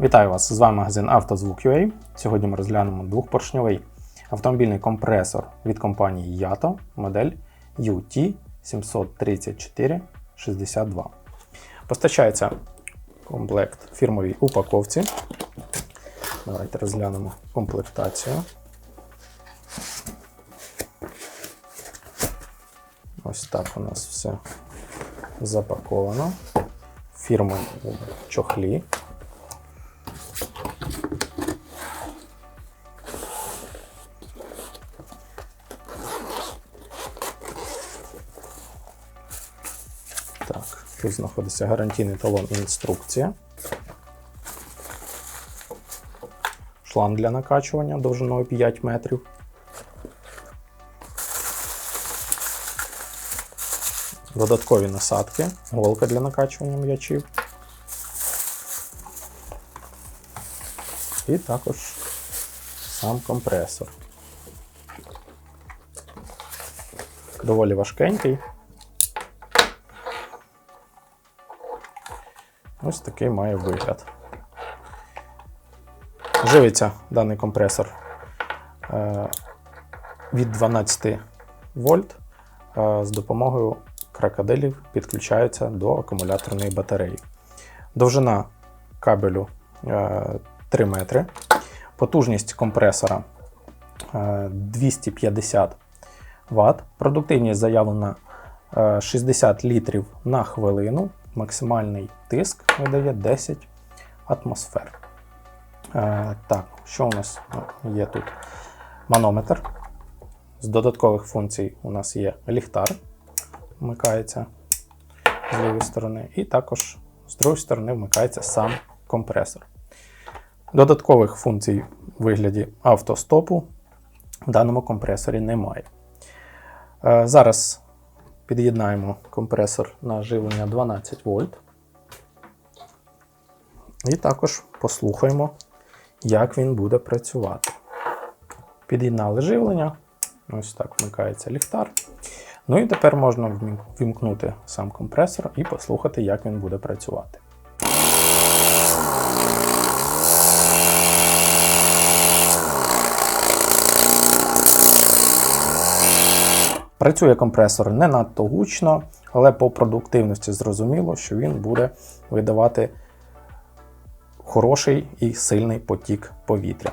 Вітаю вас! З вами магазин «Автозвук.UA». Сьогодні ми розглянемо двохпоршньовий автомобільний компресор від компанії Yato, модель UT73462. Постачається комплект в фірмовій упаковці. Давайте розглянемо комплектацію. Ось так у нас все запаковано. Фірма у чохлі. Тут знаходиться гарантійний талон і інструкція. Шланг для накачування довжиною 5 метрів. Додаткові насадки, голка для накачування м'ячів. І також сам компресор. Доволі важкенький. Ось такий має вигляд. Живиться даний компресор е, від 12 вольт е, з допомогою крокодилів підключається до акумуляторної батареї. Довжина кабелю е, 3 метри. Потужність компресора е, 250 Вт. Продуктивність заявлена е, 60 літрів на хвилину. Максимальний тиск видає 10 атмосфер. Е, так, що у нас є тут? Манометр. З додаткових функцій у нас є ліхтар, вмикається з лівої сторони, і також з другої сторони вмикається сам компресор. Додаткових функцій у вигляді автостопу в даному компресорі немає. Е, Зараз під'єднаємо компресор на живлення 12 вольт. І також послухаємо, як він буде працювати. Під'єднали живлення. Ось так вмикається ліхтар. Ну і тепер можна вімкнути сам компресор і послухати, як він буде працювати. Працює компресор не надто гучно, але по продуктивності зрозуміло, що він буде видавати хороший і сильний потік повітря.